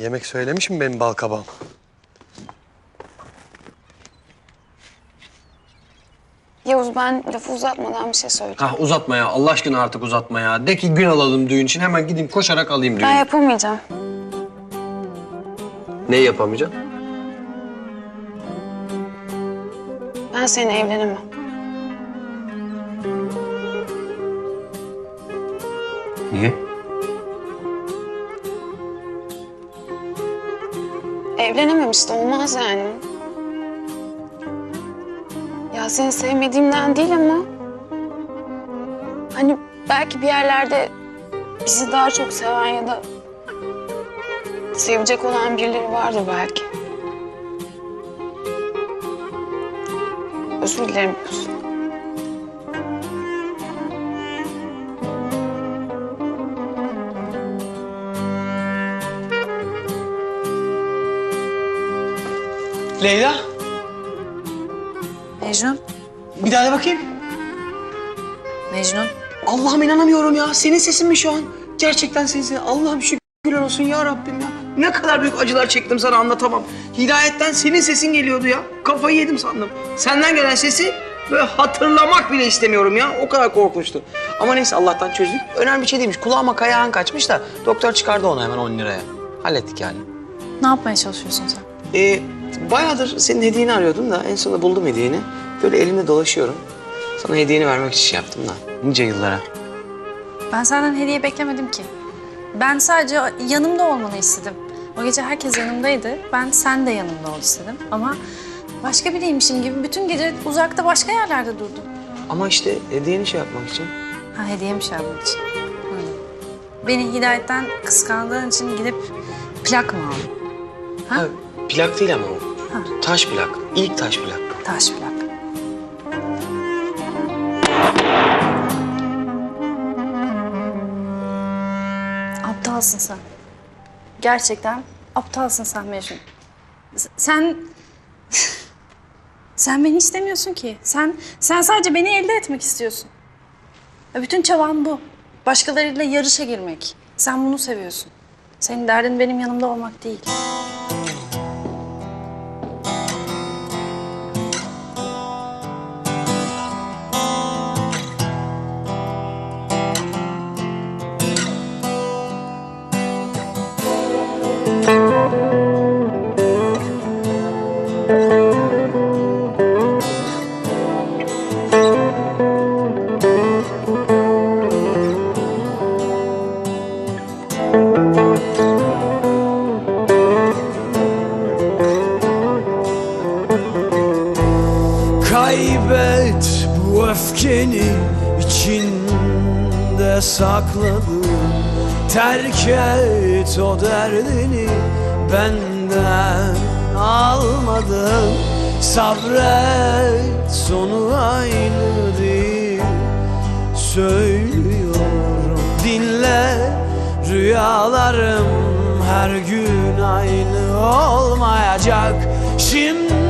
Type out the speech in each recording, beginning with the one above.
Yemek söylemiş mi benim bal kabağım? Yavuz ben lafı uzatmadan bir şey söyleyeceğim. Ha uzatma ya. Allah aşkına artık uzatma ya. De ki gün alalım düğün için. Hemen gideyim koşarak alayım düğünü. Ben yapamayacağım. Neyi yapamayacağım? Ben seninle evlenemem. Evlenemem işte olmaz yani. Ya seni sevmediğimden değil ama... Hani belki bir yerlerde bizi daha çok seven ya da... Sevecek olan birileri vardır belki. Özür dilerim Leyla, Mecnun, bir daha de bakayım. Mecnun. Allah'ım inanamıyorum ya. Senin sesin mi şu an? Gerçekten senin sesin. Allah'ım şükürler olsun ya Rabbim ya. Ne kadar büyük acılar çektim sana anlatamam. Hidayetten senin sesin geliyordu ya. Kafayı yedim sandım. Senden gelen sesi böyle hatırlamak bile istemiyorum ya. O kadar korkunçtu. Ama neyse Allah'tan çözdük. Önemli bir şey değilmiş. Kulağıma kayağın kaçmış da doktor çıkardı onu hemen 10 liraya. Hallettik yani. Ne yapmaya çalışıyorsun sen? Ee, bayağıdır senin hediyeni arıyordum da en sonunda buldum hediyeni. Böyle elimde dolaşıyorum. Sana hediyeni vermek için şey yaptım da. Nice yıllara. Ben senden hediye beklemedim ki. Ben sadece yanımda olmanı istedim. O gece herkes yanımdaydı. Ben sen de yanımda ol istedim. Ama başka biriymişim gibi bütün gece uzakta başka yerlerde durdum. Ama işte hediyeni şey yapmak için. Ha hediye şey almak için. Hı. Beni hidayetten kıskandığın için gidip plak mı aldın? Ha? Plak değil ama o. Ha. Taş plak. İlk taş plak. Taş plak. Aptalsın sen. Gerçekten aptalsın sen Mecnun. S- Sen... sen beni istemiyorsun ki. Sen sen sadece beni elde etmek istiyorsun. Ya bütün çaban bu. Başkalarıyla yarışa girmek. Sen bunu seviyorsun. Senin derdin benim yanımda olmak değil. Bu öfkeni içinde sakladın Terk et o derdini benden almadın. Sabret sonu aynı değil. Söylüyorum dinle. Rüyalarım her gün aynı olmayacak. Şimdi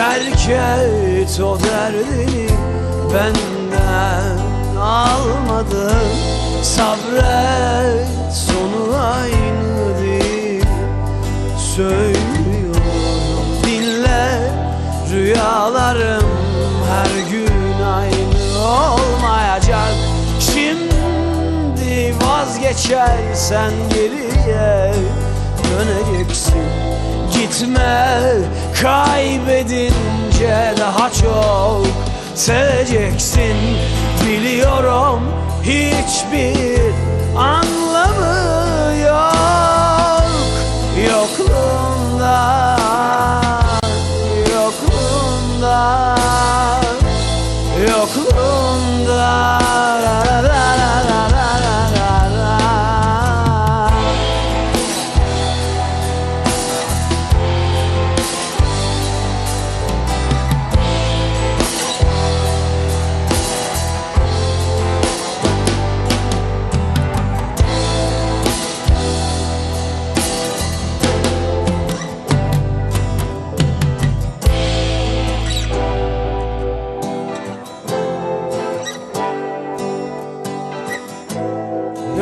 Terk et o derdini benden almadım Sabret sonu aynı değil. Söylüyorum dinle Rüyalarım her gün aynı olmayacak. Şimdi vazgeçersen geriye döneceksin. Gitme kaybedince daha çok seveceksin. Biliyorum hiçbir anlamı yok. Yokluğunda